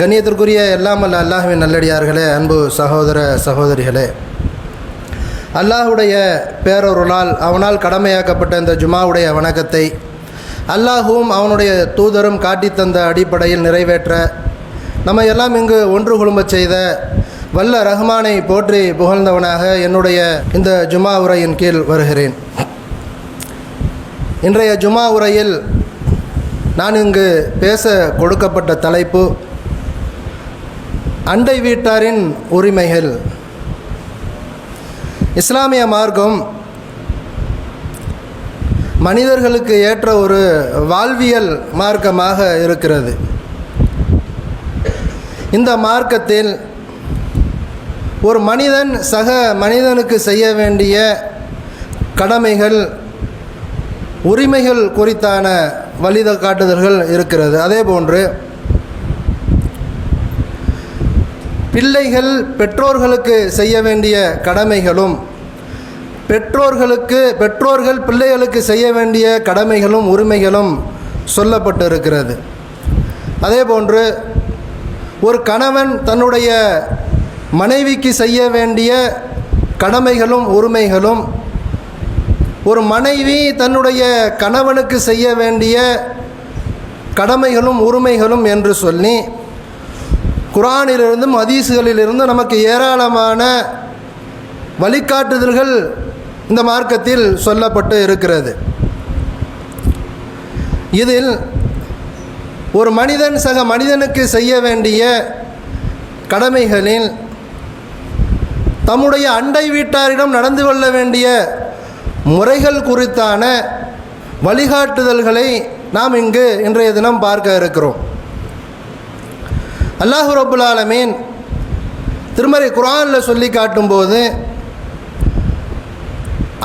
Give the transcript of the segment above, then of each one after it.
கண்ணியத்திற்குரிய எல்லாம் அல்ல அல்லாஹுவின் நல்லடியார்களே அன்பு சகோதர சகோதரிகளே. அல்லாஹுடைய பேரொருளால் அவனால் கடமையாக்கப்பட்ட இந்த ஜுமாவுடைய வணக்கத்தை அல்லாஹுவும் அவனுடைய தூதரும் காட்டித் தந்த அடிப்படையில் நிறைவேற்ற நம்ம எல்லாம் இங்கு ஒன்று குழும்பச் செய்த வல்ல ரஹ்மானை போற்றி புகழ்ந்தவனாக என்னுடைய இந்த ஜுமா உரையின் கீழ் வருகிறேன். இன்றைய ஜுமா உரையில் நான் இங்கு பேச கொடுக்கப்பட்ட தலைப்பு அண்டை வீட்டாரின் உரிமைகள். இஸ்லாமிய மார்க்கம் மனிதர்களுக்கு ஏற்ற ஒரு வாழ்வியல் மார்க்கமாக இருக்கிறது. இந்த மார்க்கத்தில் ஒரு மனிதன் சக மனிதனுக்கு செய்ய வேண்டிய கடமைகள் உரிமைகள் குறித்தான வழித காட்டுதல்கள் இருக்கிறது. அதே போன்று பிள்ளைகள் பெற்றோர்களுக்கு செய்ய வேண்டிய கடமைகளும் பெற்றோர்களுக்கு பெற்றோர்கள் பிள்ளைகளுக்கு செய்ய வேண்டிய கடமைகளும் உரிமைகளும் சொல்லப்பட்டு இருக்கிறது அதே போன்று ஒரு கணவன் தன்னுடைய மனைவிக்கு செய்ய வேண்டிய கடமைகளும் உரிமைகளும் ஒரு மனைவி தன்னுடைய கணவனுக்கு செய்ய வேண்டிய கடமைகளும் உரிமைகளும் என்று சொல்லி குரானிலிருந்தும் ஹதீஸுகளிலிருந்தும் நமக்கு ஏராளமான வழிகாட்டுதல்கள் இந்த மார்க்கத்தில் சொல்லப்பட்டு இருக்கிறது. இதில் ஒரு மனிதன் சக மனிதனுக்கு செய்ய வேண்டிய கடமைகளில் தம்முடைய அண்டை வீட்டாரிடம் நடந்து கொள்ள வேண்டிய முறைகள் குறித்தான வழிகாட்டுதல்களை நாம் இங்கு இன்றைய தினம் பார்க்க இருக்கிறோம். அல்லாஹு ரபுல் ஆலமீன் திருமறை குரானில் சொல்லி காட்டும்போது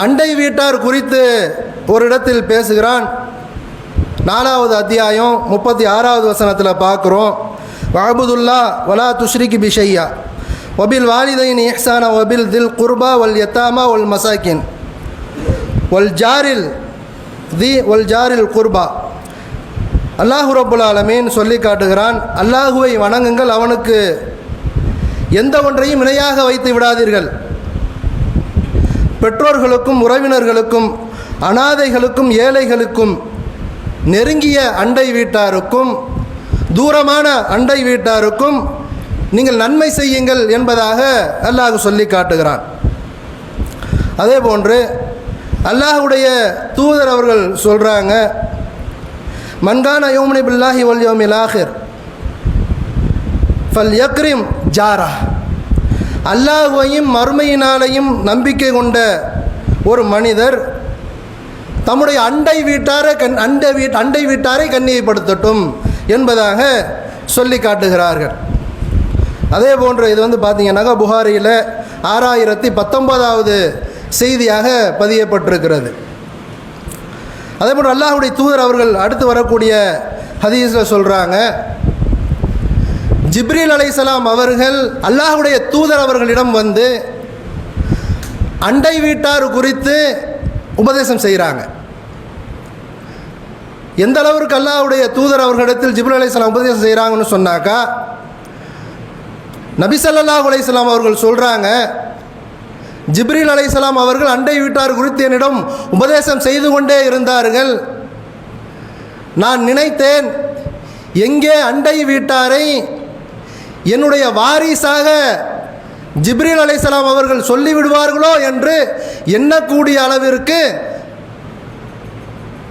அண்டை வீட்டார் குறித்து ஒரு இடத்தில் பேசுகிறான். நாலாவது அத்தியாயம் முப்பத்தி ஆறாவது வசனத்தில் பார்க்குறோம். வஹபுதுல்லா வலா துஷ்ரிக்கு பிஷையா. ஒபில் வாலிதைன் இஹ்சானா ஒபில் தில் குர்பா ஒல் யத்தாமா ஒல் மசாக்கின். ஒல் ஜாரில் தி ஒல் ஜாரில் குர்பா. அல்லாஹு ரபுல் ஆலமீன் சொல்லி காட்டுகிறான் அல்லாஹுவை வணங்குங்கள் அவனுக்கு எந்த ஒன்றையும் இணையாக வைத்து விடாதீர்கள். பெற்றோர்களுக்கும் உறவினர்களுக்கும் அனாதைகளுக்கும் ஏழைகளுக்கும் நெருங்கிய அண்டை வீட்டாருக்கும் தூரமான அண்டை வீட்டாருக்கும் நீங்கள் நன்மை செய்யுங்கள் என்பதாக அல்லாஹ் சொல்லி காட்டுகிறான். அதே போன்று அல்லாஹுடைய தூதர் அவர்கள் சொல்கிறாங்க மன்கான யோமனி பில்லாஹி ஒல் யோமில் ஆஹிர் ஃபல் யக்ரிம் ஜாரா அல்லாஹுவையும் மறுமையினாலையும் நம்பிக்கை கொண்ட ஒரு மனிதர் தம்முடைய அண்டை வீட்டாரை கண் அண்டை வீட் அண்டை வீட்டாரை கண்ணியப்படுத்தட்டும் என்பதாக சொல்லி காட்டுகிறார்கள். அதே போன்று இது வந்து பார்த்தீங்கன்னாக்கா புகாரியில் ஆறாயிரத்தி பத்தொன்பதாவது செய்தியாக பதியப்பட்டிருக்கிறது. அதே போல் அல்லாஹுடைய தூதர் அவர்கள் அடுத்து வரக்கூடிய ஹதீஸில் சொல்கிறாங்க ஜிப்ரீல் அலைசலாம் அவர்கள் அல்லாஹுடைய தூதர் அவர்களிடம் வந்து அண்டை வீட்டார் குறித்து உபதேசம் செய்கிறாங்க எந்த அளவுக்கு அல்லாஹுடைய தூதர் அவர்களிடத்தில் ஜிப்ரீல் அலைசலாம் உபதேசம் செய்கிறாங்கன்னு சொன்னாக்கா நபி ஸல்லல்லாஹு அவர்கள் சொல்கிறாங்க ஜிப்ரீல் அலைசலாம் அவர்கள் அண்டை வீட்டார் குறித்து என்னிடம் உபதேசம் செய்து கொண்டே இருந்தார்கள். நான் நினைத்தேன் எங்கே அண்டை வீட்டாரை என்னுடைய வாரிசாக ஜிப்ரீல் அலைசலாம் அவர்கள் சொல்லிவிடுவார்களோ என்று எண்ணக்கூடிய அளவிற்கு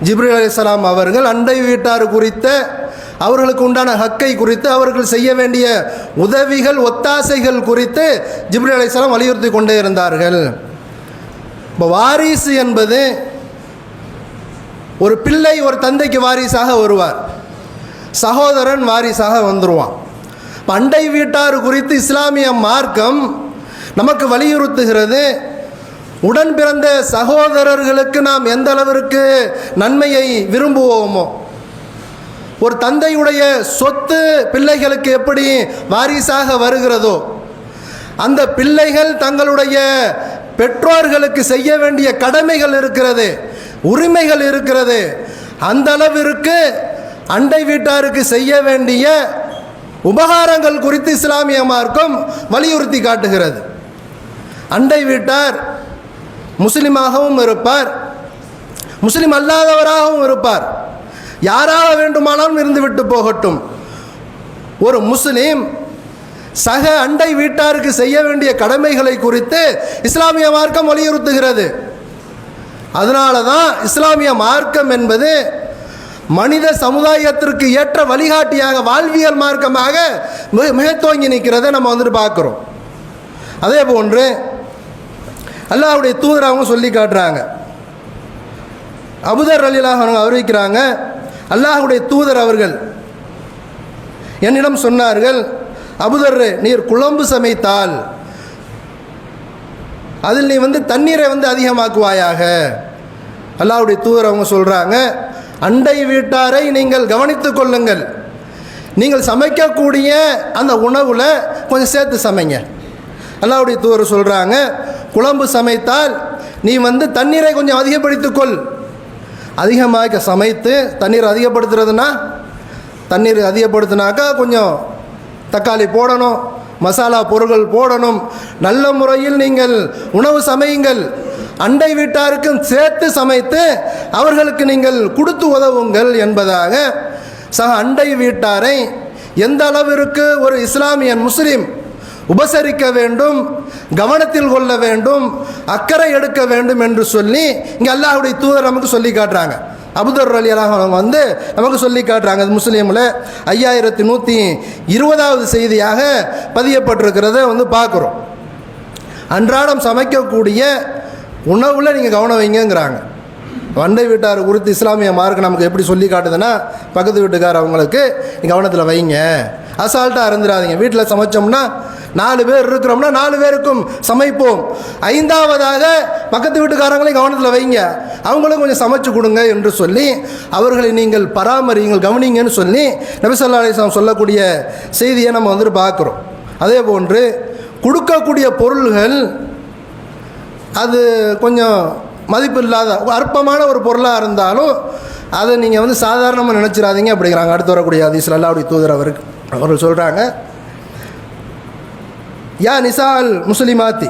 ஜிப்ரீல் அலைசலாம் அவர்கள் அண்டை வீட்டார் குறித்த அவர்களுக்கு உண்டான ஹக்கை குறித்து அவர்கள் செய்ய வேண்டிய உதவிகள் ஒத்தாசைகள் குறித்து ஜிப்ரி அலைசலாம் வலியுறுத்தி கொண்டே இருந்தார்கள். இப்போ வாரிசு என்பது ஒரு பிள்ளை ஒரு தந்தைக்கு வாரிசாக வருவார். சகோதரன் வாரிசாக வந்துடுவான் இப்போ அண்டை வீட்டார் குறித்து இஸ்லாமிய மார்க்கம் நமக்கு வலியுறுத்துகிறது. உடன் பிறந்த சகோதரர்களுக்கு நாம் எந்த அளவிற்கு நன்மையை விரும்புவோமோ ஒரு தந்தையுடைய சொத்து பிள்ளைகளுக்கு எப்படி வாரிசாக வருகிறதோ அந்த பிள்ளைகள் தங்களுடைய பெற்றோர்களுக்கு செய்ய வேண்டிய கடமைகள் இருக்கிறது உரிமைகள் இருக்கிறது அந்த அளவிற்கு அண்டை வீட்டாருக்கு செய்ய வேண்டிய உபகாரங்கள் குறித்து இஸ்லாமிய மார்க்கம் வலியுறுத்தி காட்டுகிறது. அண்டை வீட்டார் முஸ்லிமாகவும் இருப்பார் முஸ்லிம் அல்லாதவராகவும் இருப்பார். யாராக வேண்டுமானாலும் இருந்துவிட்டு போகட்டும். ஒரு முஸ்லீம் சக அண்டை வீட்டாருக்கு செய்ய வேண்டிய கடமைகளை குறித்து இஸ்லாமிய மார்க்கம் வலியுறுத்துகிறது. அதனால தான் இஸ்லாமிய மார்க்கம் என்பது மனித சமுதாயத்திற்கு ஏற்ற வழிகாட்டியாக வாழ்வியல் மார்க்கமாக மிக மிகத்தோங்கி நிற்கிறதை நம்ம வந்துட்டு பார்க்குறோம். அதே போன்று அல்லாவுடைய தூதராகவும் சொல்லி காட்டுறாங்க. அபுதர் அலிலாக அறிவிக்கிறாங்க அல்லாஹுடைய தூதர் அவர்கள் என்னிடம் சொன்னார்கள் அபுதர் நீர் குழம்பு சமைத்தால் அதில் நீ வந்து தண்ணீரை வந்து அதிகமாக்குவாயாக. அல்லாஹ்வுடைய தூதர் அவங்க சொல்கிறாங்க அண்டை வீட்டாரை நீங்கள் கவனித்து கொள்ளுங்கள். நீங்கள் சமைக்கக்கூடிய அந்த உணவில் கொஞ்சம் சேர்த்து சமைங்க. அல்லாஹ்வுடைய தூதர் சொல்கிறாங்க குழம்பு சமைத்தால் நீ வந்து தண்ணீரை கொஞ்சம் அதிகப்படுத்திக்கொள் அதிகமாக சமைத்து தண்ணீர் அதிகப்படுத்துறதுன்னா தண்ணீர் அதிகப்படுத்தினாக்கா கொஞ்சம் தக்காளி போடணும் மசாலா பொருட்கள் போடணும். நல்ல முறையில் நீங்கள் உணவு சமையுங்கள். அண்டை வீட்டாருக்கும் சேர்த்து சமைத்து அவர்களுக்கு நீங்கள் கொடுத்து உதவுங்கள் என்பதாக சக அண்டை வீட்டாரை எந்த அளவிற்கு ஒரு இஸ்லாமியன் முஸ்லீம் உபசரிக்க வேண்டும் கவனத்தில் கொள்ள வேண்டும் அக்கறை எடுக்க வேண்டும் என்று சொல்லி இங்கே அல்லாஹ்வுடைய தூதர் நமக்கு சொல்லி காட்டுறாங்க. அபுதர் அலி அவங்க வந்து நமக்கு சொல்லி காட்டுறாங்க. அது முஸ்லீமில் ஐயாயிரத்தி நூற்றி இருபதாவது செய்தியாக பதியப்பட்டிருக்கிறத வந்து பார்க்குறோம். அன்றாடம் சமைக்கக்கூடிய உணவில் நீங்கள் கவனம் வைங்கங்கிறாங்க. வண்டை வீட்டார் குறித்து இஸ்லாமிய மார்க் நமக்கு எப்படி சொல்லி காட்டுதுன்னா பக்கத்து வீட்டுக்கார் அவங்களுக்கு கவனத்தில் வைங்க. அசால்ட்டாக இருந்துடாதீங்க வீட்டில் சமைச்சோம்னா நாலு பேர் இருக்கிறோம்னா நாலு பேருக்கும் சமைப்போம். ஐந்தாவதாக பக்கத்து வீட்டுக்காரங்களையும் கவனத்தில் வைங்க. அவங்களும் கொஞ்சம் சமைச்சு கொடுங்க என்று சொல்லி அவர்களை நீங்கள் பராமரிங்கள் கவனிங்கன்னு சொல்லி நபிசல்லா அலிஸ்லாம் சொல்லக்கூடிய செய்தியை நம்ம வந்துட்டு பார்க்குறோம். அதே போன்று கொடுக்கக்கூடிய பொருள்கள் அது கொஞ்சம் மதிப்பு இல்லாத அற்பமான ஒரு பொருளாக இருந்தாலும் அதை நீங்கள் வந்து சாதாரணமாக நினச்சிடாதீங்க அப்படிங்கிறாங்க. அடுத்து வரக்கூடிய அதிசல் அல்லாவுடைய தூதர் அவருக்கு அவர்கள் சொல்கிறாங்க யா நிசால் முஸ்லிமாத்தி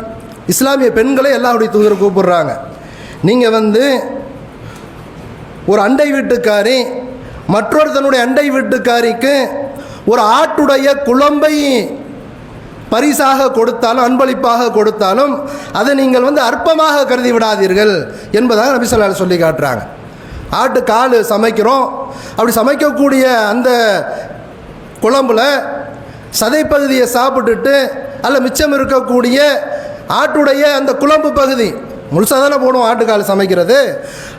இஸ்லாமிய பெண்களை எல்லாருடைய தூதர் கூப்பிடுறாங்க. நீங்கள் வந்து ஒரு அண்டை வீட்டுக்காரி மற்றொருத்தனுடைய அண்டை வீட்டுக்காரிக்கு ஒரு ஆட்டுடைய குழம்பை பரிசாக கொடுத்தாலும் அன்பளிப்பாக கொடுத்தாலும் அதை நீங்கள் வந்து அற்பமாக கருதி விடாதீர்கள் என்பதாக நபி சொல்லி காட்டுறாங்க. ஆட்டு கால் சமைக்கிறோம். அப்படி சமைக்கக்கூடிய அந்த குழம்புல சதைப்பகுதியை சாப்பிட்டுட்டு அல்ல மிச்சம் இருக்கக்கூடிய ஆட்டுடைய அந்த குழம்பு பகுதி. முழுசாக தானே போடுவோம் ஆட்டுக்கால் சமைக்கிறது.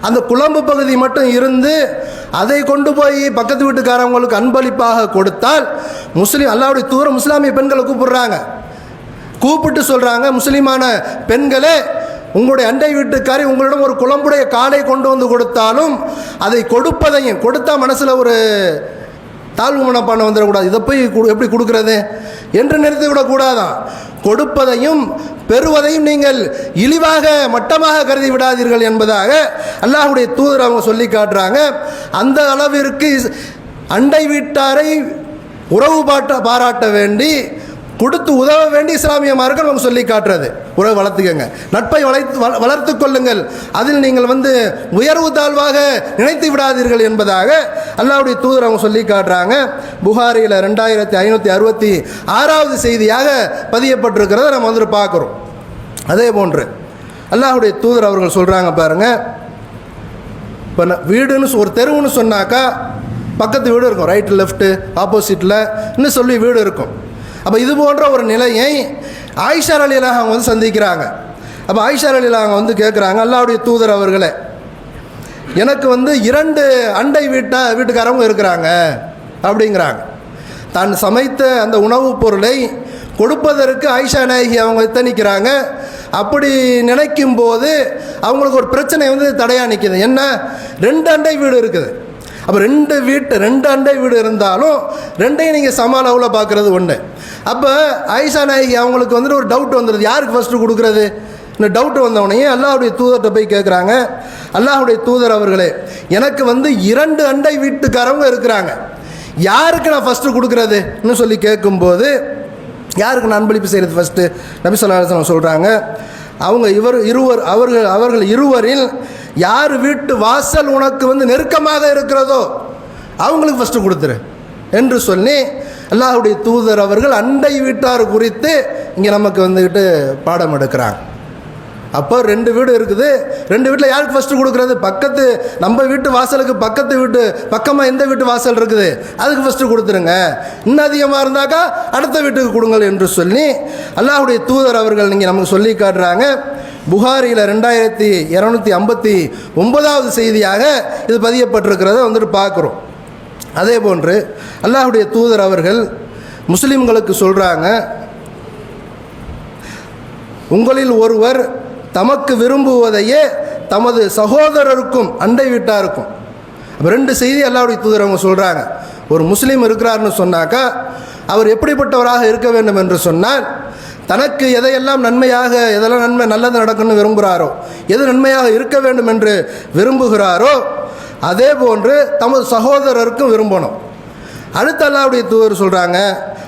அந்த குழம்பு பகுதி மட்டும் இருந்து அதை கொண்டு போய் பக்கத்து வீட்டுக்காரவங்களுக்கு அன்பளிப்பாக கொடுத்தால் முஸ்லீம் அல்லாவுடைய தூரம் முஸ்லாமிய பெண்களை கூப்பிடுறாங்க. கூப்பிட்டு சொல்கிறாங்க முஸ்லீமான பெண்களே உங்களுடைய அண்டை வீட்டுக்காரி உங்களிடம் ஒரு குழம்புடைய காலை கொண்டு வந்து கொடுத்தாலும் அதை கொடுப்பதையும் கொடுத்தா மனசில் ஒரு தாழ்வு மனப்பான்மை வந்துடக்கூடாது. இதை போய் எப்படி கொடுக்கறது? என்று நிறுத்தி விடக்கூடாதான் கொடுப்பதையும் பெறுவதையும் நீங்கள் இழிவாக மட்டமாக கருதி விடாதீர்கள் என்பதாக அல்லாஹுடைய தூதர் அவங்க சொல்லி காட்டுறாங்க. அந்த அளவிற்கு அண்டை வீட்டாரை உறவு பாட்ட பாராட்ட வேண்டி கொடுத்து உதவ வேண்டிய இஸ்லாமிய மார்க்கம் நம்ம சொல்லி காட்டுறது. உறவு வளர்த்துக்கங்க. நட்பை வளைத்து வள- வளர்த்துக் கொள்ளுங்கள். அதில் நீங்கள் வந்து உயர்வு தாழ்வாக நினைத்து விடாதீர்கள் என்பதாக அல்லாவுடைய தூதர் அவங்க சொல்லி காட்டுறாங்க. புகாரியில் ரெண்டாயிரத்தி ஐநூற்றி அறுபத்தி ஆறாவது செய்தியாக பதியப்பட்டிருக்கிறத நம்ம வந்துட்டு பார்க்குறோம். அதே போன்று அல்லாஹுடைய தூதர் அவர்கள் சொல்கிறாங்க பாருங்கள் இப்போ நான் வீடுன்னு ஒரு தெருவுன்னு சொன்னாக்கா பக்கத்து வீடு இருக்கும். ரைட்டு லெஃப்ட்டு ஆப்போசிட்டில் இன்னும் சொல்லி வீடு இருக்கும். அப்போ இது போன்ற ஒரு நிலையை ஆயிஷா அலிலாக அவங்க வந்து சந்திக்கிறாங்க. அப்போ ஆயிஷா அலிலாக அவங்க வந்து கேட்குறாங்க அல்லாவுடைய தூதர் அவர்களே எனக்கு வந்து இரண்டு அண்டை வீட்டா வீட்டுக்காரவங்க இருக்கிறாங்க அப்படிங்கிறாங்க. தான் சமைத்த அந்த உணவுப் பொருளை கொடுப்பதற்கு ஆயிஷா நாயகி அவங்க எத்தனிக்கிறாங்க அப்படி நினைக்கும் போது அவங்களுக்கு ஒரு பிரச்சனை வந்து தடையாக நிற்கிது என்ன? ரெண்டு அண்டை வீடு இருக்குது. அப்போ ரெண்டு வீட்டு ரெண்டு அண்டை வீடு இருந்தாலும் ரெண்டையும் நீங்கள் சம அளவில் பார்க்குறது ஒன்று அப்போ ஆயிஷா நாயகி அவங்களுக்கு வந்துட்டு ஒரு டவுட் வந்துடுது யாருக்கு ஃபஸ்ட்டு கொடுக்குறது? இந்த டவுட் வந்தவனையும் அல்லாஹுடைய தூதர்கிட்ட போய் கேட்குறாங்க அல்லாஹுடைய தூதர் அவர்களே எனக்கு வந்து இரண்டு அண்டை வீட்டுக்காரவங்க இருக்கிறாங்க. யாருக்கு நான் ஃபஸ்ட்டு கொடுக்குறதுன்னு சொல்லி கேட்கும்போது யாருக்கு நான் அன்பளிப்பு செய்கிறது ஃபஸ்ட்டு நபி சொல்லா சொல்கிறாங்க அவங்க இவர் இருவர் அவர்கள் அவர்கள் இருவரில் யார் வீட்டு வாசல் உனக்கு வந்து நெருக்கமாக இருக்கிறதோ அவங்களுக்கு ஃபஸ்ட்டு கொடுத்துரு. என்று சொல்லி அல்லாஹுடைய தூதர் அவர்கள் அண்டை வீட்டார் குறித்து இங்கே நமக்கு வந்துக்கிட்டு பாடம் எடுக்கிறாங்க. அப்போ ரெண்டு வீடு இருக்குது. ரெண்டு வீட்டில் யாருக்கு ஃபஸ்ட்டு கொடுக்குறது? பக்கத்து நம்ம வீட்டு வாசலுக்கு பக்கத்து வீட்டு பக்கமாக எந்த வீட்டு வாசல் இருக்குது? அதுக்கு ஃபஸ்ட்டு கொடுத்துருங்க. இன்னும் அதிகமாக இருந்தாக்கா அடுத்த வீட்டுக்கு கொடுங்கள் என்று சொல்லி அல்லாஹுடைய தூதர் அவர்கள் நீங்கள் நமக்கு சொல்லி காட்டுறாங்க. புகாரியில் ரெண்டாயிரத்தி இரநூத்தி ஐம்பத்தி ஒன்பதாவது செய்தியாக இது பதியப்பட்டிருக்கிறத வந்துட்டு பார்க்குறோம். அதே போன்று அல்லாஹுடைய தூதர் அவர்கள் முஸ்லீம்களுக்கு சொல்கிறாங்க உங்களில் ஒருவர் தமக்கு விரும்புவதையே தமது சகோதரருக்கும் அண்டை வீட்டாருக்கும். அப்போ ரெண்டு செய்தி அல்லாவுடைய தூதர் அவங்க சொல்கிறாங்க ஒரு முஸ்லீம் இருக்கிறாருன்னு சொன்னாக்கா அவர் எப்படிப்பட்டவராக இருக்க வேண்டும் என்று சொன்னால் தனக்கு எதையெல்லாம் நன்மையாக எதெல்லாம் நன்மை நல்லது நடக்கணும்னு விரும்புகிறாரோ எது நன்மையாக இருக்க வேண்டும் என்று விரும்புகிறாரோ அதே போன்று தமது சகோதரருக்கும் விரும்பணும். அடுத்த அல்லாவுடைய தூவர் சொல்கிறாங்க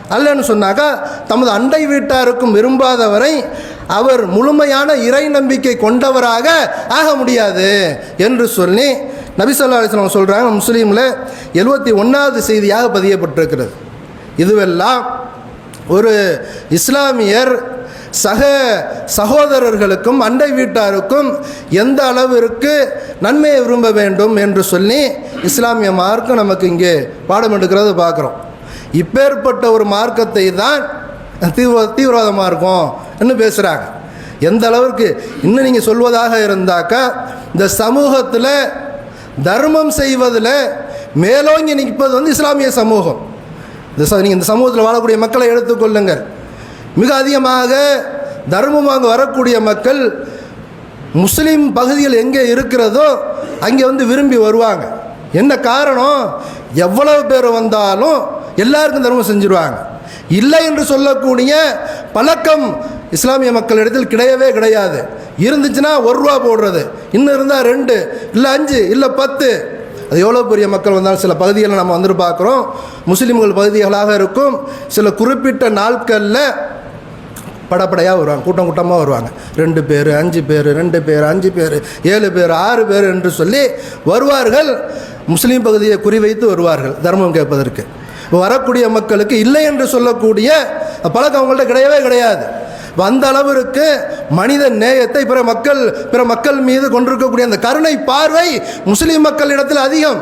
அல்லன்னு சொன்னாக்கா தமது அண்டை வீட்டாருக்கும் விரும்பாதவரை அவர் முழுமையான இறை நம்பிக்கை கொண்டவராக ஆக முடியாது என்று சொல்லி நபிசல்லா அலிஸ்லாம் சொல்கிறாங்க முஸ்லீமில் எழுபத்தி ஒன்றாவது செய்தியாக பதியப்பட்டிருக்கிறது. இதுவெல்லாம் ஒரு இஸ்லாமியர் சக சகோதரர்களுக்கும் அண்டை வீட்டாருக்கும் எந்த அளவிற்கு நன்மையை விரும்ப வேண்டும் என்று சொல்லி இஸ்லாமிய மார்க்கம் நமக்கு இங்கே பாடம் எடுக்கிறத பார்க்குறோம். இப்பேற்பட்ட ஒரு மார்க்கத்தை தான் தீவிர தீவிரவாதமாக இருக்கும் என்று பேசுகிறாங்க எந்த அளவுக்கு இன்னும் நீங்கள் சொல்வதாக இருந்தாக்கா இந்த சமூகத்தில் தர்மம் செய்வதில் மேலோங்கி நிற்பது வந்து இஸ்லாமிய சமூகம். இந்த நீங்கள் இந்த சமூகத்தில் வாழக்கூடிய மக்களை எடுத்துக்கொள்ளுங்கள். மிக அதிகமாக தர்மம் அங்கே வரக்கூடிய மக்கள் முஸ்லீம் பகுதிகள் எங்கே இருக்கிறதோ அங்கே வந்து விரும்பி வருவாங்க. என்ன காரணம்? எவ்வளவு பேர் வந்தாலும் எல்லாருக்கும் தர்மம் செஞ்சுருவாங்க. இல்லை என்று சொல்லக்கூடிய பழக்கம் இஸ்லாமிய மக்களிடத்தில் கிடையவே கிடையாது. இருந்துச்சுன்னா ஒரு ரூபா போடுறது. இன்னும் இருந்தால் ரெண்டு இல்லை அஞ்சு இல்லை பத்து. அது எவ்வளோ பெரிய மக்கள் வந்தாலும் சில பகுதிகளில் நம்ம வந்துட்டு பார்க்குறோம். முஸ்லீம்கள் பகுதிகளாக இருக்கும். சில குறிப்பிட்ட நாட்களில் படப்படையாக வருவாங்க கூட்டம் கூட்டமாக வருவாங்க. ரெண்டு பேர் அஞ்சு பேர் ரெண்டு பேர் அஞ்சு பேர் ஏழு பேர் ஆறு பேர் என்று சொல்லி வருவார்கள். முஸ்லீம் பகுதியை குறிவைத்து வருவார்கள் தர்மம் கேட்பதற்கு. வரக்கூடிய மக்களுக்கு இல்லை என்று சொல்லக்கூடிய பழக்கம் அவங்கள்ட்ட கிடையவே கிடையாது. அந்த அளவிற்கு மனித நேயத்தை பிற மக்கள் பிற மக்கள் மீது கொண்டிருக்கக்கூடிய அந்த கருணை பார்வை முஸ்லீம் மக்களிடத்தில் அதிகம்.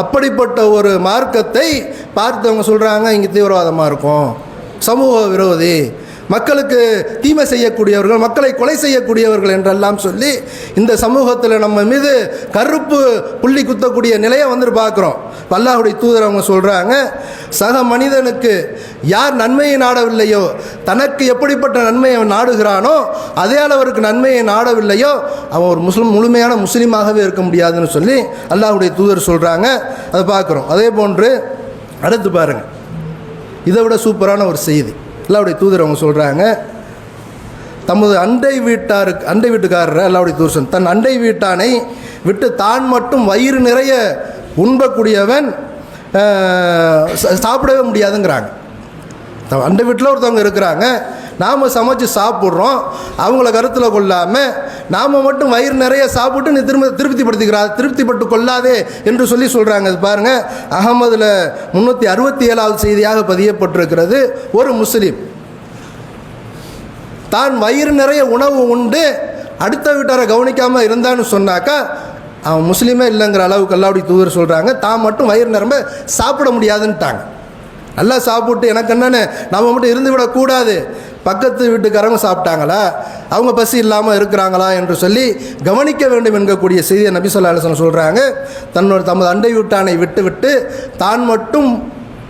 அப்படிப்பட்ட ஒரு மார்க்கத்தை பார்த்தவங்க சொல்கிறாங்க இங்கே தீவிரவாதமாக இருக்கும். சமூக விரோதி. மக்களுக்கு தீமை செய்யக்கூடியவர்கள் மக்களை கொலை செய்யக்கூடியவர்கள் என்றெல்லாம் சொல்லி இந்த சமூகத்தில் நம்ம மீது கருப்பு புள்ளி குத்தக்கூடிய நிலையை வந்து பார்க்குறோம். அல்லாஹுடைய தூதர் அவங்க சொல்கிறாங்க சக மனிதனுக்கு யார் நன்மையை நாடவில்லையோ தனக்கு எப்படிப்பட்ட நன்மையை நாடுகிறானோ அதே அளவருக்கு நன்மையை நாடவில்லையோ அவன் ஒரு முஸ்லிம் முழுமையான முஸ்லீமாகவே இருக்க முடியாதுன்னு சொல்லி அல்லாஹுடைய தூதர் சொல்கிறாங்க அதை பார்க்குறோம். அதே போன்று அடுத்து பாருங்கள் இதை விட சூப்பரான ஒரு செய்தி. அல்லாவுடைய தூதர் அவங்க சொல்கிறாங்க தமது அண்டை வீட்டாருக்கு அண்டை வீட்டுக்காரர் அல்லாவுடைய தூசன் தன் அண்டை வீட்டானை விட்டு தான் மட்டும் வயிறு நிறைய உண்பக்கூடியவன் சாப்பிடவே முடியாதுங்கிறாங்க. த- அண்டை வீட்டில் ஒருத்தவங்க இருக்கிறாங்க நாம் சமைச்சு சாப்பிட்றோம் அவங்கள கருத்தில் கொள்ளாமல் நாம் மட்டும் வயிறு நிறைய சாப்பிட்டு நீ திரும்ப திருப்திப்படுத்திக்கிறா திருப்திப்பட்டு கொள்ளாதே என்று சொல்லி சொல்கிறாங்க அது பாருங்கள் அகமதில் முந்நூற்றி அறுபத்தி ஏழாவது செய்தியாக பதியப்பட்டிருக்கிறது. ஒரு முஸ்லீம் தான் வயிறு நிறைய உணவு உண்டு அடுத்த வீட்டாரை கவனிக்காமல் இருந்தான்னு சொன்னாக்கா அவன் முஸ்லீமே இல்லைங்கிற அளவுக்கு அல்லாவுடைய தூதர் சொல்கிறாங்க தான் மட்டும் வயிறு நிரம்ப சாப்பிட முடியாதுன்ட்டாங்க நல்லா சாப்பிட்டு எனக்கு என்னென்னு நம்ம மட்டும் இருந்து விடக்கூடாது பக்கத்து வீட்டுக்காரங்க சாப்பிட்டாங்களா? அவங்க பசி இல்லாமல் இருக்கிறாங்களா என்று சொல்லி கவனிக்க வேண்டும் என்கக்கூடிய செய்தியை நபி சொல்லா சொல்கிறாங்க தன்னோட தமது அண்டை வீட்டானை விட்டு விட்டு தான் மட்டும்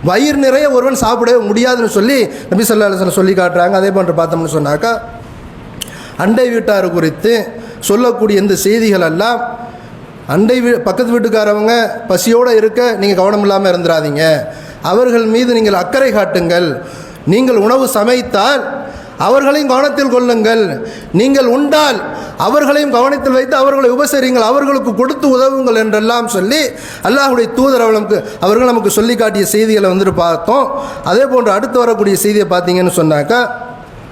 வயிறு நிறைய ஒருவன் சாப்பிடவே முடியாதுன்னு சொல்லி நபி சொல்லா அலுவலம் சொல்லி காட்டுறாங்க. அதே போன்று பார்த்தோம்னு சொன்னாக்கா அண்டை வீட்டார் குறித்து சொல்லக்கூடிய இந்த செய்திகள் எல்லாம் அண்டை வீ பக்கத்து வீட்டுக்காரவங்க பசியோடு இருக்க நீங்கள் கவனம் இல்லாமல் இருந்துடாதீங்க அவர்கள் மீது நீங்கள் அக்கறை காட்டுங்கள். நீங்கள் உணவு சமைத்தால் அவர்களையும் கவனத்தில் கொள்ளுங்கள். நீங்கள் உண்டால் அவர்களையும் கவனத்தில் வைத்து அவர்களை உபசரிங்கள் அவர்களுக்கு கொடுத்து உதவுங்கள் என்றெல்லாம் சொல்லி அல்லாஹுடைய தூதர் அவளுக்கு அவர்கள் நமக்கு சொல்லி காட்டிய செய்திகளை வந்துட்டு பார்த்தோம். அதே போன்று அடுத்து வரக்கூடிய செய்தியை பார்த்தீங்கன்னு சொன்னாக்கா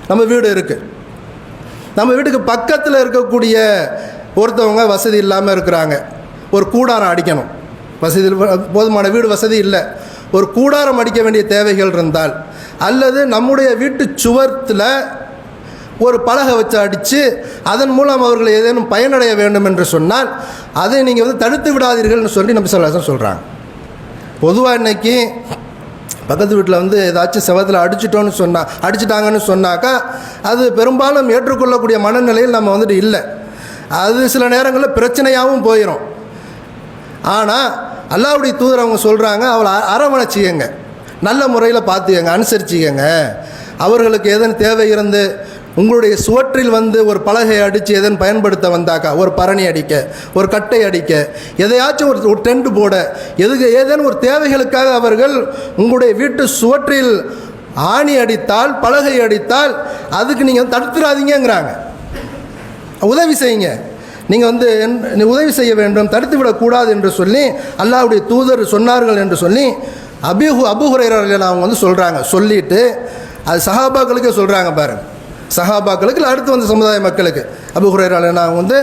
நம்ம வீடு இருக்குது நம்ம வீட்டுக்கு பக்கத்தில் இருக்கக்கூடிய ஒருத்தவங்க வசதி இல்லாமல் இருக்கிறாங்க. ஒரு கூடாரம் அடிக்கணும். வசதி போதுமான வீடு வசதி இல்லை. ஒரு கூடாரம் அடிக்க வேண்டிய தேவைகள் இருந்தால் அல்லது நம்முடைய வீட்டு சுவர்த்தில் ஒரு பலகை வச்சு அடித்து அதன் மூலம் அவர்கள் ஏதேனும் பயனடைய வேண்டும் என்று சொன்னால் அதை நீங்கள் வந்து தடுத்து விடாதீர்கள்னு சொல்லி நம்ம சொல்ல சொல்கிறாங்க பொதுவாக இன்றைக்கி பக்கத்து வீட்டில் வந்து ஏதாச்சும் செவத்தில் அடிச்சிட்டோன்னு சொன்னால் அடிச்சிட்டாங்கன்னு சொன்னாக்கா அது பெரும்பாலும் ஏற்றுக்கொள்ளக்கூடிய மனநிலையில் நம்ம வந்துட்டு இல்லை. அது சில நேரங்களில் பிரச்சனையாகவும் போயிடும் ஆனால் அல்லாவுடைய தூதர் அவங்க சொல்கிறாங்க அவளை அரவணைச்சிக்கங்க. நல்ல முறையில் பார்த்துக்கங்க அனுசரிச்சிக்கங்க. அவர்களுக்கு எதன் தேவை இருந்து உங்களுடைய சுவற்றில் வந்து ஒரு பலகை அடித்து எதன் பயன்படுத்த வந்தாக்கா? ஒரு பரணி அடிக்க ஒரு கட்டை அடிக்க எதையாச்சும் ஒரு ஒரு டென்ட் போட எதுக்கு ஏதேனும் ஒரு தேவைகளுக்காக அவர்கள் உங்களுடைய வீட்டு சுவற்றில் ஆணி அடித்தால் பலகை அடித்தால் அதுக்கு நீங்கள் தடுத்துடாதீங்கிறாங்க உதவி செய்யுங்க. நீங்கள் வந்து என்- நீ உதவி செய்ய வேண்டும் தடுத்து விடக்கூடாது என்று சொல்லி அல்லாவுடைய தூதர் சொன்னார்கள் என்று சொல்லி அபிஹு அபுஹுரையர்கள் அவங்க வந்து சொல்கிறாங்க சொல்லிட்டு அது சஹாபாக்களுக்கே சொல்கிறாங்க பாருங்க சஹாபாக்களுக்கு இல்லை அடுத்து வந்த சமுதாய மக்களுக்கு. அபுஹுரையர்கள் அவங்க வந்து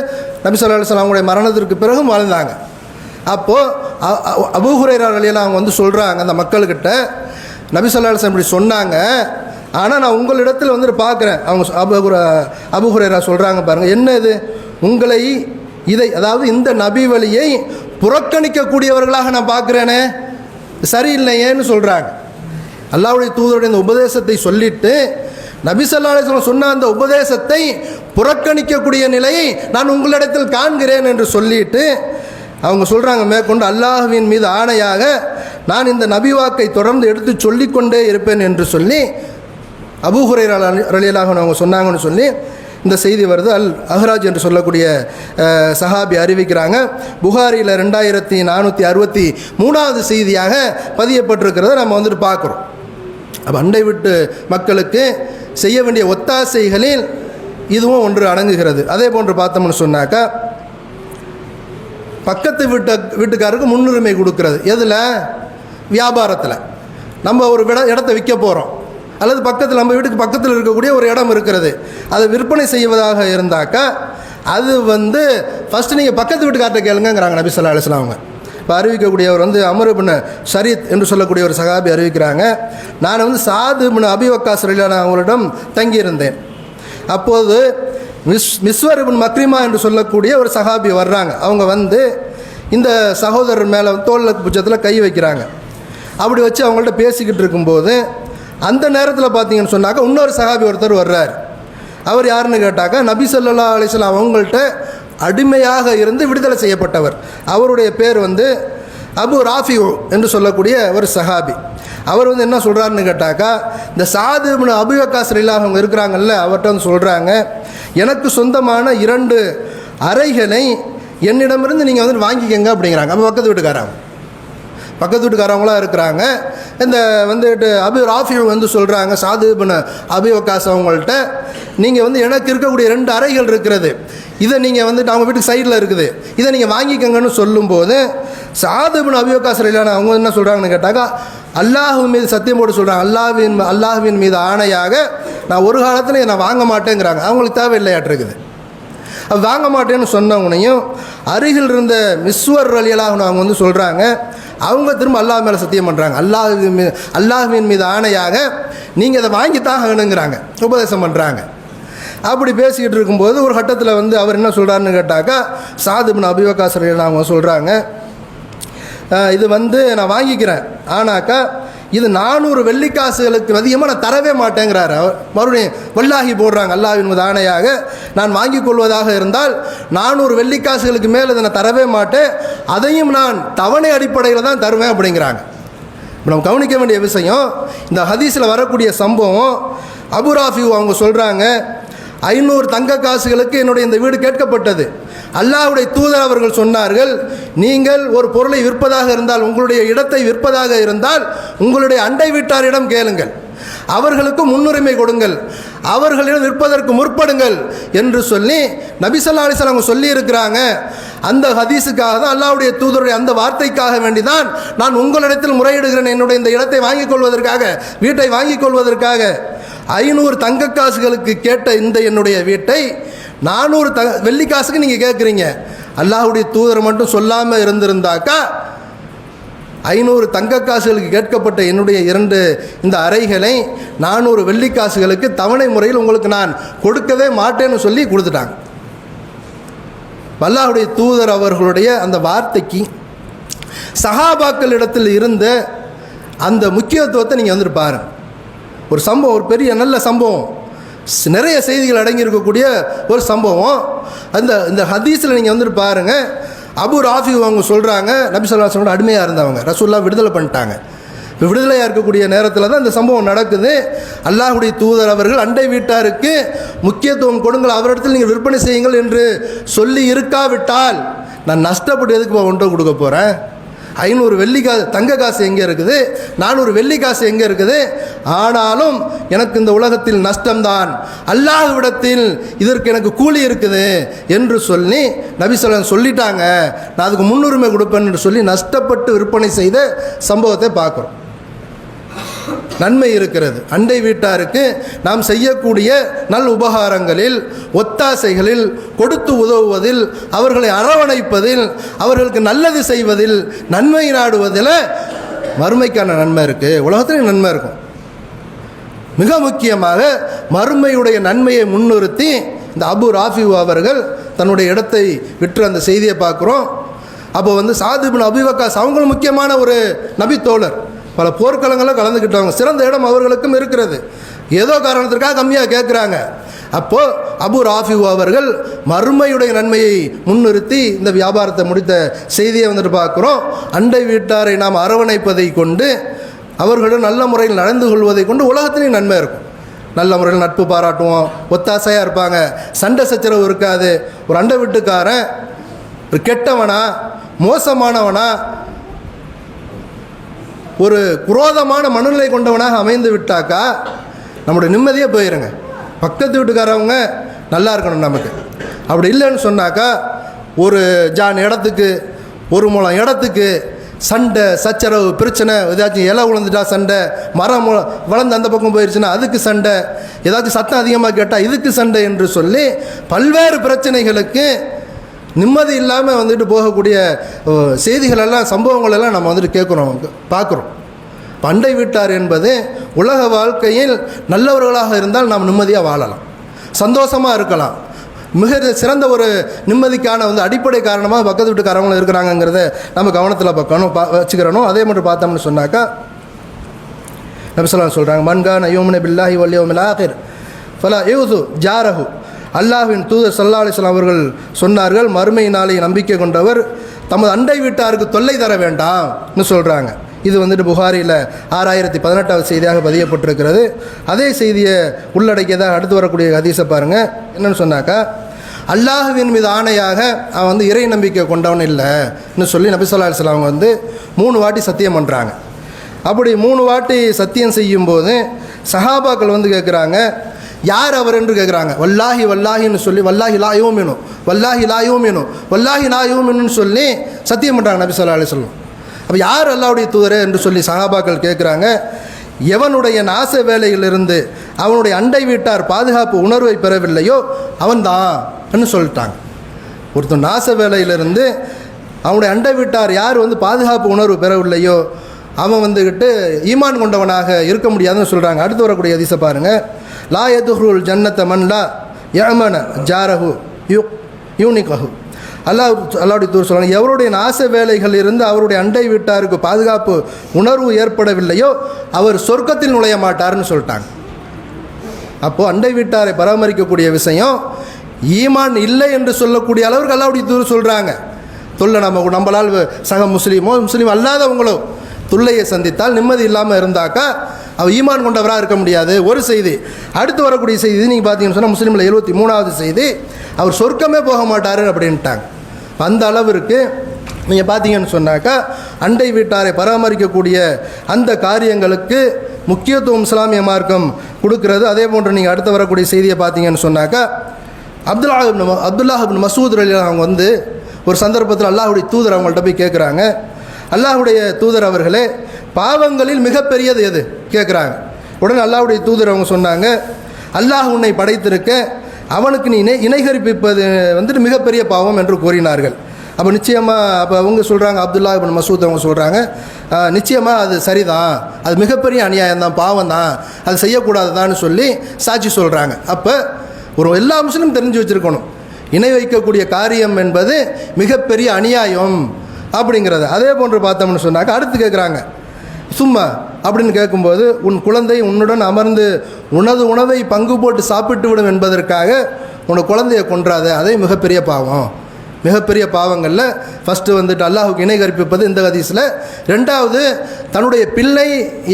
நபி சொல்லா அலுவலாம் அவங்களுடைய மரணத்திற்கு பிறகும் வாழ்ந்தாங்க. அப்போது அபுஹுரையர்கள் அவங்க வந்து சொல்கிறாங்க அந்த மக்கள்கிட்ட நபி சொல்லா அலுவலம் இப்படி சொன்னாங்க. ஆனால் நான் உங்களிடத்தில் வந்துட்டு பார்க்குறேன் அவங்க சொ- அபுகுர அபுஹுரேரா சொல்கிறாங்க பாருங்கள் என்ன இது? உங்களை இதை அதாவது இந்த நபி வழியை புறக்கணிக்கக்கூடியவர்களாக நான் பார்க்குறேனே. சரியில்லையேன்னு சொல்கிறாங்க அல்லாவுடைய தூதருடைய இந்த உபதேசத்தை சொல்லிட்டு நபி சொன்ன அந்த உபதேசத்தை புறக்கணிக்கக்கூடிய நிலையை நான் உங்களிடத்தில் காண்கிறேன் என்று சொல்லிட்டு அவங்க சொல்கிறாங்க மேற்கொண்டு அல்லாஹுவின் மீது ஆணையாக நான் இந்த நபி வாக்கை தொடர்ந்து எடுத்து சொல்லிக்கொண்டே இருப்பேன் என்று சொல்லி அபூஹுரை ரலியலாக அவங்க சொன்னாங்கன்னு சொல்லி இந்த செய்தி வருது. அல் அஹ்ராஜ் என்று சொல்லக்கூடிய சஹாபி அறிவிக்கிறாங்க. புகாரியில் ரெண்டாயிரத்தி நானூற்றி அறுபத்தி மூணாவது செய்தியாக பதியப்பட்டிருக்கிறத நம்ம வந்துட்டு பார்க்குறோம். அப்போ அண்டை விட்டு மக்களுக்கு செய்ய வேண்டிய ஒத்தாசைகளில் இதுவும் ஒன்று அடங்குகிறது. அதே போன்று பார்த்தோம்னு சொன்னாக்கா பக்கத்து வீட்டு வீட்டுக்காருக்கு முன்னுரிமை கொடுக்கறது. எதில்? வியாபாரத்தில். நம்ம ஒரு விட இடத்த விற்க போகிறோம் அல்லது பக்கத்தில் நம்ம வீட்டுக்கு பக்கத்தில் இருக்கக்கூடிய ஒரு இடம் இருக்கிறது. அதை விற்பனை செய்வதாக இருந்தாக்கா அது வந்து ஃபஸ்ட்டு நீங்கள் பக்கத்து வீட்டுக்கார்ட்ட கேளுங்கங்கிறாங்க நபி சொல்லா அலிஸ்லாம் அவங்க. இப்போ அறிவிக்கக்கூடியவர் வந்து அமர் பின் ஷரீத் என்று சொல்லக்கூடிய ஒரு சகாபி அறிவிக்கிறாங்க. நான் வந்து சாது பின் அபிவக்காஸ் ரலியான அவங்களிடம் தங்கியிருந்தேன். அப்போது மிஸ் மிஸ்வர் பின் மக்ரிமா என்று சொல்லக்கூடிய ஒரு சகாபி வர்றாங்க. அவங்க வந்து இந்த சகோதரர் மேலே தோல் புச்சத்தில் கை வைக்கிறாங்க. அப்படி வச்சு அவங்கள்ட்ட பேசிக்கிட்டு இருக்கும்போது அந்த நேரத்தில் பார்த்தீங்கன்னு சொன்னாக்கா இன்னொரு சஹாபி ஒருத்தர் வர்றார். அவர் யாருன்னு கேட்டாக்கா நபி ஸல்லல்லாஹு அலிஸ்லாம் அவங்கள்ட்ட அடிமையாக இருந்து விடுதலை செய்யப்பட்டவர். அவருடைய பேர் வந்து அபு ராஃபியூ என்று சொல்லக்கூடிய ஒரு சஹாபி. அவர் வந்து என்ன சொல்கிறாருன்னு கேட்டாக்கா இந்த சாது இப்னு அபு அவங்க இருக்கிறாங்கல்ல அவர்கிட்ட வந்து சொல்கிறாங்க எனக்கு சொந்தமான இரண்டு அறைகளை என்னிடமிருந்து நீங்கள் வந்து வாங்கிக்கங்க அப்படிங்கிறாங்க. அப்போ பக்கத்து வீட்டுக்காரங்க பக்கத்து வீட்டுக்காரவங்களாம் இருக்கிறாங்க. இந்த வந்துட்டு அபி ராஃபி வந்து சொல்கிறாங்க சாது பண்ண அபி வக்காஸ் அவங்கள்ட்ட நீங்கள் வந்து எனக்கு இருக்கக்கூடிய ரெண்டு அறைகள் இருக்கிறது. இதை நீங்கள் வந்துட்டு அவங்க வீட்டுக்கு சைடில் இருக்குது. இதை நீங்கள் வாங்கிக்கங்கன்னு சொல்லும்போது சாது பின் அபி வக்காஸ் அவங்க என்ன சொல்கிறாங்கன்னு கேட்டாக்கா அல்லாஹு மீது சத்தியம் போட்டு சொல்கிறாங்க அல்லாஹ்வின் அல்லாஹுவின் மீது ஆணையாக நான் ஒரு காலத்தில் இதை நான் வாங்க மாட்டேங்கிறாங்க. அவங்களுக்கு தேவையில்லையாட்டிருக்குது. அது வாங்க மாட்டேன்னு சொன்னவனையும் அருகில் இருந்த மிஸ்வர் ரலியலாக அவங்க வந்து சொல்கிறாங்க அவங்க திரும்ப அல்லாஹ் மேலே சத்தியம் பண்ணுறாங்க அல்லாஹ்வின் மீது அல்லாஹ்வின் மீது ஆணையாக நீங்கள் அதை வாங்கித்தான் ஆகணுங்கிறாங்க. உபதேசம் பண்ணுறாங்க அப்படி பேசிக்கிட்டு இருக்கும்போது ஒரு கட்டத்தில் வந்து அவர் என்ன சொல்கிறாருன்னு கேட்டாக்கா சாதுபின் அபிவகாசர் அவங்க சொல்கிறாங்க இது வந்து நான் வாங்கிக்கிறேன். ஆனாக்கா இது நானூறு வெள்ளிக்காசுகளுக்கு அதிகமாக நான் தரவே மாட்டேங்கிறாரு. மறுபடியும் வல்லாகி போடுறாங்க. அல்லாவின் மீது ஆணையாக நான் வாங்கிக் கொள்வதாக இருந்தால் நானூறு வெள்ளிக்காசுகளுக்கு மேல் இதை நான் தரவே மாட்டேன். அதையும் நான் தவணை அடிப்படையில் தான் தருவேன் அப்படிங்கிறாங்க. இப்போ நம்ம கவனிக்க வேண்டிய விஷயம் இந்த ஹதீஸில் வரக்கூடிய சம்பவம் அபுராஃபி அவங்க சொல்கிறாங்க ஐநூறு தங்க காசுகளுக்கு என்னுடைய இந்த வீடு கேட்கப்பட்டது. அல்லாவுடைய தூதர் அவர்கள் சொன்னார்கள் நீங்கள் ஒரு பொருளை விற்பதாக இருந்தால் உங்களுடைய இடத்தை விற்பதாக இருந்தால் உங்களுடைய அண்டை வீட்டாரிடம் கேளுங்கள். அவர்களுக்கு முன்னுரிமை கொடுங்கள். அவர்களிடம் நிற்பதற்கு முற்படுங்கள் என்று சொல்லி நபிசல்லா அலிசல் அவங்க சொல்லி இருக்கிறாங்க அந்த ஹதீஸுக்காக தான் அல்லாவுடைய தூதருடைய அந்த வார்த்தைக்காக வேண்டிதான் நான் உங்களிடத்தில் முறையிடுகிறேன் என்னுடைய இந்த இடத்தை வாங்கிக் கொள்வதற்காக வீட்டை வாங்கிக் கொள்வதற்காக. ஐநூறு தங்க காசுகளுக்கு கேட்ட இந்த என்னுடைய வீட்டை நானூறு த வெள்ளி காசுக்கு நீங்கள் கேட்குறீங்க அல்லாஹுடைய தூதர் மட்டும் சொல்லாமல் இருந்திருந்தாக்கா ஐநூறு தங்க காசுகளுக்கு கேட்கப்பட்ட என்னுடைய இரண்டு இந்த அறைகளை நானூறு வெள்ளி காசுகளுக்கு தவணை முறையில் உங்களுக்கு நான் கொடுக்கவே மாட்டேன்னு சொல்லி கொடுத்துட்டாங்க. வல்லாஹுடைய தூதர் அவர்களுடைய அந்த வார்த்தைக்கு சஹாபாக்களிடத்தில் இருந்த அந்த முக்கியத்துவத்தை நீங்கள் வந்துட்டு பாருங்கள் ஒரு சம்பவம் ஒரு பெரிய நல்ல சம்பவம். நிறைய செய்திகள் அடங்கியிருக்கக்கூடிய ஒரு சம்பவம். அந்த இந்த ஹதீஸில் நீங்கள் வந்துட்டு பாருங்கள் அபு ராஃபி அவங்க சொல்கிறாங்க நபி சொல்லா சொல்ல அடிமையாக இருந்தவங்க. ரசூல்லா விடுதலை பண்ணிட்டாங்க. விடுதலையாக இருக்கக்கூடிய நேரத்தில் தான் இந்த சம்பவம் நடக்குது. அல்லாஹுடைய தூதர் அவர்கள் அண்டை வீட்டாருக்கு முக்கியத்துவம் கொடுங்கள் அவரிடத்தில் நீங்கள் விற்பனை செய்யுங்கள் என்று சொல்லி இருக்காவிட்டால் நான் நஷ்டப்பட்டு எதுக்கு ஒன்றை கொடுக்க போகிறேன் ஐநூறு வெள்ளி காசு தங்க காசு எங்கே இருக்குது? நானூறு வெள்ளி காசு எங்கே இருக்குது? ஆனாலும் எனக்கு இந்த உலகத்தில் நஷ்டம்தான். அல்லாஹ்விடத்தில் இதற்கு எனக்கு கூலி இருக்குது என்று சொல்லி நபிசல்லன் சொல்லிட்டாங்க. நான் அதுக்கு முன்னுரிமை கொடுப்பேன் என்று சொல்லி நஷ்டப்பட்டு விற்பனை செய்த சம்பவத்தை பார்க்குறோம். நன்மை இருக்கிறது. அண்டை வீட்டாருக்கு நாம் செய்யக்கூடிய நல் உபகாரங்களில் ஒத்தாசைகளில் கொடுத்து உதவுவதில் அவர்களை அரவணைப்பதில் அவர்களுக்கு நல்லது செய்வதில் நன்மை நாடுவதில் மறுமைக்கான நன்மை இருக்குது உலகத்திலையும் நன்மை இருக்கும். மிக முக்கியமாக மறுமையுடைய நன்மையை முன்னிறுத்தி இந்த அபு ராஃபிவ் அவர்கள் தன்னுடைய இடத்தை விற்று அந்த செய்தியை பார்க்குறோம். அப்போ வந்து சாதிபின் அபிவக்காஸ் அவங்களும் முக்கியமான ஒரு நபி தோழர் பல போர்க்களங்களில் கலந்துக்கிட்டவங்க சிறந்த இடம் அவர்களுக்கும் இருக்கிறது. ஏதோ காரணத்திற்காக கம்மியாக கேட்குறாங்க அப்போது அபு ராஃபிவ் அவர்கள் மறுமையுடைய நன்மையை முன்னிறுத்தி இந்த வியாபாரத்தை முடித்த செய்தியை வந்துட்டு பார்க்குறோம். அண்டை வீட்டாரை நாம் அரவணைப்பதை கொண்டு அவர்களும் நல்ல முறையில் நடந்து கொள்வதை கொண்டு உலகத்திலையும் நன்மை இருக்கும். நல்ல முறையில் நட்பு பாராட்டுவோம். ஒத்தாசையாக இருப்பாங்க. சண்டை சச்சரவு இருக்காது. ஒரு அண்டை வீட்டுக்காரன் ஒரு கெட்டவனா மோசமானவனா ஒரு குரோதமான மனநிலை கொண்டவனாக அமைந்து விட்டாக்கா நம்முடைய நிம்மதியே போயிருங்க. பக்கத்து வீட்டுக்காரவங்க நல்லா இருக்கணும் நமக்கு. அப்படி இல்லைன்னு சொன்னாக்கா ஒரு ஜான் இடத்துக்கு ஒரு மூலம் இடத்துக்கு சண்டை சச்சரவு பிரச்சனை ஏதாச்சும் இலை விழுந்துட்டா சண்டை மரம் வளர்ந்து அந்த பக்கம் போயிடுச்சுன்னா அதுக்கு சண்டை ஏதாச்சும் சத்தம் அதிகமாக கேட்டால் இதுக்கு சண்டை என்று சொல்லி பல்வேறு பிரச்சனைகளுக்கு நிம்மதி இல்லாமல் வந்துட்டு போகக்கூடிய செய்திகளெல்லாம் செய்திகள் எல்லாம் சம்பவங்கள் எல்லாம் நம்ம வந்துட்டு கேட்குறோம் பார்க்குறோம். பண்டை வீட்டார் என்பது உலக வாழ்க்கையில் நல்லவர்களாக இருந்தால் நாம் நிம்மதியாக வாழலாம். சந்தோஷமாக இருக்கலாம். மிக சிறந்த ஒரு நிம்மதிக்கான வந்து அடிப்படை காரணமாக பக்கத்து வீட்டுக்காரங்களும் இருக்கிறாங்கங்கிறத நம்ம கவனத்தில் பார்க்கணும் பா வச்சுக்கிறணும். அதே மட்டும் பார்த்தோம்னு சொன்னாக்கா நபிசலாம் சொல்கிறாங்க மன்கான யோமன பில்லாஹி வல்லியோமில் ஆகிர் ஃபலா யூசு ஜாரஹு. அல்லாஹின் தூதர் சல்லா அலிஸ்லாம் அவர்கள் சொன்னார்கள் மறுமை நாளை நம்பிக்கை கொண்டவர் தமது அண்டை வீட்டாருக்கு தொல்லை தர வேண்டாம்னு சொல்கிறாங்க இது வந்துட்டு புகாரியில் ஆறாயிரத்தி பதினெட்டாவது செய்தியாக பதியப்பட்டிருக்கிறது. அதே செய்தியை உள்ளடக்கியதாக அடுத்து வரக்கூடிய ஹதீஸை பாருங்கள் என்னன்னு சொன்னாக்கா அல்லாஹுவின் மீது ஆணையாக அவன் வந்து இறை நம்பிக்கை கொண்டவன் இல்லைன்னு சொல்லி நபிசல்லா அலிஸ்லாம் அவங்க வந்து மூணு வாட்டி சத்தியம் பண்ணுறாங்க அப்படி மூணு வாட்டி சத்தியம் செய்யும்போது சஹாபாக்கள் வந்து கேட்குறாங்க யார் அவர் என்று கேட்குறாங்க வல்லாஹி வல்லாஹின்னு சொல்லி வல்லாஹி லா யூமினும் வல்லாஹி லா யூமினும் வல்லாஹி லாயும் யூமினுன்னு சொல்லி சத்தியம் பண்ணுறாங்க நபி சொல்லா அலிஸ்லாம் அப்போ யார் அல்லாவுடைய தூதர் என்று சொல்லி சஹாபாக்கள் கேட்குறாங்க எவனுடைய நாச வேலையிலிருந்து அவனுடைய அண்டை வீட்டார் பாதுகாப்பு உணர்வை பெறவில்லையோ அவன்தான் சொல்லிட்டாங்க. ஒருத்தன் நாச வேலையிலிருந்து அவனுடைய அண்டை வீட்டார் யார் வந்து பாதுகாப்பு உணர்வு பெறவில்லையோ அவன் வந்துக்கிட்டு ஈமான் கொண்டவனாக இருக்க முடியாதுன்னு சொல்கிறாங்க அடுத்து வரக்கூடிய அதிசை பாருங்கள் லா எதுஹுல் ஜன்னத்த மன்லா யமன ஜாரஹு யூ யூனிகஹு. அல்லாஹ் அல்லாவுடைய தூர் சொல்கிறாங்க எவருடைய நாச வேலைகள் இருந்து அவருடைய அண்டை வீட்டாருக்கு பாதுகாப்பு உணர்வு ஏற்படவில்லையோ அவர் சொர்க்கத்தில் நுழைய மாட்டார்னு சொல்லிட்டாங்க. அப்போது அண்டை வீட்டாரை பராமரிக்கக்கூடிய விஷயம் ஈமான் இல்லை என்று சொல்லக்கூடிய அளவுக்கு அல்லாவுடைய தூர் சொல்கிறாங்க தொல்லை நம்ம நம்மளால் சக முஸ்லீமோ முஸ்லீம் அல்லாதவங்களோ துள்ளையை சந்தித்தால் நிம்மதி இல்லாமல் இருந்தாக்கா அவர் ஈமான் கொண்டவராக இருக்க முடியாது. ஒரு செய்தி அடுத்து வரக்கூடிய செய்தி நீங்கள் பார்த்தீங்கன்னு சொன்னால் முஸ்லீமில் எழுபத்தி மூணாவது செய்தி அவர் சொர்க்கமே போக மாட்டார் அப்படின்ட்டாங்க. அந்த அளவிற்கு நீங்கள் பார்த்தீங்கன்னு சொன்னாக்கா அண்டை வீட்டாரை பராமரிக்கக்கூடிய அந்த காரியங்களுக்கு முக்கியத்துவம் இஸ்லாமிய மார்க்கம் கொடுக்கறது. அதே போன்று நீங்கள் அடுத்து வரக்கூடிய செய்தியை பார்த்தீங்கன்னு சொன்னாக்கா அப்துல்லா இப்னு மசூத் அலி அவங்க வந்து ஒரு சந்தர்ப்பத்தில் அல்லாஹுடைய தூதர் அவங்கள்ட்ட போய் கேட்குறாங்க அல்லாஹுடைய தூதர் அவர்களே பாவங்களில் மிகப்பெரியது எது? கேட்குறாங்க உடனே அல்லாஹுடைய தூதர் அவங்க சொன்னாங்க அல்லாஹ் உன்னை படைத்திருக்க அவனுக்கு நீ இணை இணைகரிப்பிப்பது வந்துட்டு மிகப்பெரிய பாவம் என்று கூறினார்கள். அப்போ நிச்சயமாக அப்போ அவங்க சொல்கிறாங்க அப்துல்லா இப்னு மசூத் அவங்க சொல்கிறாங்க நிச்சயமாக அது சரிதான். அது மிகப்பெரிய அநியாயம் தான் பாவம் தான். அது செய்யக்கூடாதுதான்னு சொல்லி சாட்சி சொல்கிறாங்க அப்போ ஒரு எல்லா முஸ்லீம் தெரிஞ்சு வச்சுருக்கணும். இணை வைக்கக்கூடிய காரியம் என்பது மிகப்பெரிய அநியாயம். அப்படிங்கிறது அதே போன்று பார்த்தோம்னு சொன்னாக்க அடுத்து கேட்குறாங்க. சும்மா அப்படின்னு கேட்கும்போது உன் குழந்தை உன்னுடன் அமர்ந்து உனது உணவை பங்கு போட்டு சாப்பிட்டு விடும் என்பதற்காக உன் குழந்தையை கொன்றாத. அதே மிகப்பெரிய பாவம். மிகப்பெரிய பாவங்களில் ஃபஸ்ட்டு வந்துட்டு அல்லாஹுக்கு இணை கற்பிப்பது இந்த ஹதீஸில். ரெண்டாவது தன்னுடைய பிள்ளை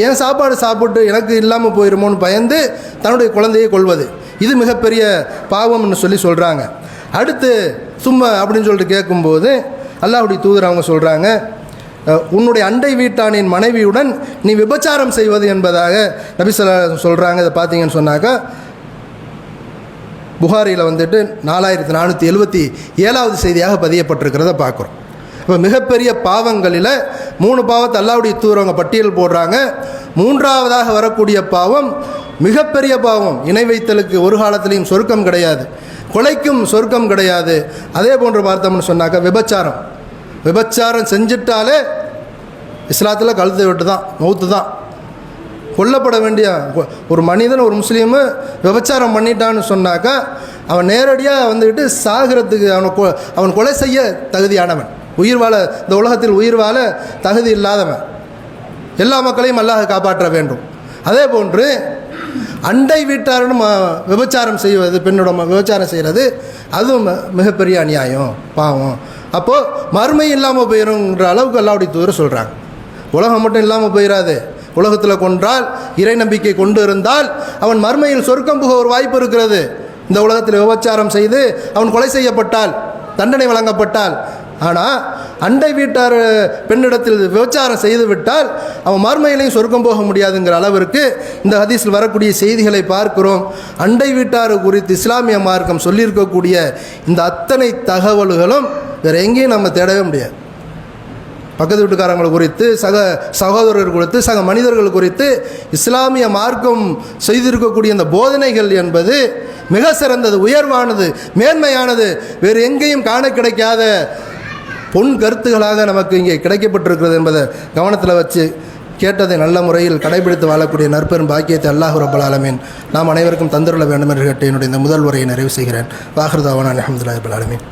ஏன் சாப்பாடு சாப்பிட்டு எனக்கு இல்லாமல் போயிருமோன்னு பயந்து தன்னுடைய குழந்தையை கொள்வது இது மிகப்பெரிய பாவம்னு சொல்லி சொல்கிறாங்க அடுத்து சும்மா அப்படின்னு சொல்லிட்டு கேட்கும்போது அல்லாஹுடைய தூதர் அவங்க சொல்கிறாங்க உன்னுடைய அண்டை வீட்டானின் மனைவியுடன் நீ விபச்சாரம் செய்வது என்பதாக நபிசல்லா சொல்கிறாங்க இதை பார்த்தீங்கன்னு சொன்னாக்கா புகாரியில் வந்துட்டு நாலாயிரத்தி நானூற்றி எழுபத்தி ஏழாவது செய்தியாக பதியப்பட்டிருக்கிறத பார்க்குறோம். இப்போ மிகப்பெரிய பாவங்களில் மூணு பாவத்தை அல்லாவுடைய தூரவங்க பட்டியல் போடுறாங்க. மூன்றாவதாக வரக்கூடிய பாவம் மிகப்பெரிய பாவம். இணை வைத்தலுக்கு ஒரு காலத்திலையும் சொர்க்கம் கிடையாது. கொலைக்கும் சொர்க்கம் கிடையாது. அதே போன்று பார்த்தோம்னு சொன்னாக்கா விபச்சாரம். விபச்சாரம் செஞ்சிட்டாலே இஸ்லாத்தில் கழுத்தை விட்டு தான் மௌத்து தான் கொல்லப்பட வேண்டிய ஒரு மனிதன் ஒரு முஸ்லீமு விபச்சாரம் பண்ணிட்டான்னு சொன்னாக்கா அவன் நேரடியாக வந்துக்கிட்டு சாகிறதுக்கு அவனை கொ- அவன் கொலை செய்ய தகுதியானவன். உயிர் வாழ இந்த உலகத்தில் உயிர் வாழ தகுதி இல்லாதவன். எல்லா மக்களையும் அல்லாஹ் காப்பாற்ற வேண்டும். அதே போன்று அண்டை வீட்டாருன்னு விபச்சாரம் செய்வது பெண்ணோட ம- விபச்சாரம் செய்கிறது அதுவும் ம- மிகப்பெரிய அநியாயம் பாவம். அப்போது மறுமை இல்லாமல் போயிடுங்கிற அளவுக்கு அல்லாவுடைய தூதர் சொல்கிறாங்க உலகம் மட்டும் இல்லாமல் போயிடாது உலகத்தில் கொன்றால் இறை நம்பிக்கை கொண்டு இருந்தால் அவன் மறுமையில் சொர்க்கம் புக ஒரு வாய்ப்பு இருக்கிறது. இந்த உலகத்தில் விபச்சாரம் செய்து அவன் கொலை செய்யப்பட்டால் தண்டனை வழங்கப்பட்டால் ஆனால் அண்டை வீட்டார் பெண்ணிடத்தில் விபச்சாரம் செய்து விட்டால் அவன் மறுமையிலையும் சொர்க்கம் போக முடியாதுங்கிற அளவிற்கு இந்த ஹதீஸில் வரக்கூடிய செய்திகளை பார்க்கிறோம். அண்டை வீட்டார் குறித்து இஸ்லாமிய மார்க்கம் சொல்லியிருக்கக்கூடிய இந்த அத்தனை தகவல்களும் வேறு எங்கேயும் நம்ம தேடவே முடியாது. பக்கத்து வீட்டுக்காரங்களை குறித்து சக சகோதரர்கள் குறித்து சக மனிதர்கள் குறித்து இஸ்லாமிய மார்க்கம் செய்திருக்கக்கூடிய இந்த போதனைகள் என்பது மிக சிறந்தது உயர்வானது மேன்மையானது. வேறு எங்கேயும் காண கிடைக்காத பொன் கருத்துகளாக நமக்கு இங்கே கிடைக்கப்பட்டிருக்கிறது என்பதை கவனத்தில் வச்சு கேட்டதை நல்ல முறையில் கடைபிடித்து வாழக்கூடிய நற்பெரும் பாக்கியத்தை அல்லாஹ் ரபுல் ஆலமீன் நாம் அனைவருக்கும் தந்துள்ள வேண்டும் என்று கேட்டு என்னுடைய இந்த முதல் உரையை நிறைவு செய்கிறேன். வாஹர்தாவான அஹமதுல்லா ரபுல் ஆலமீன்.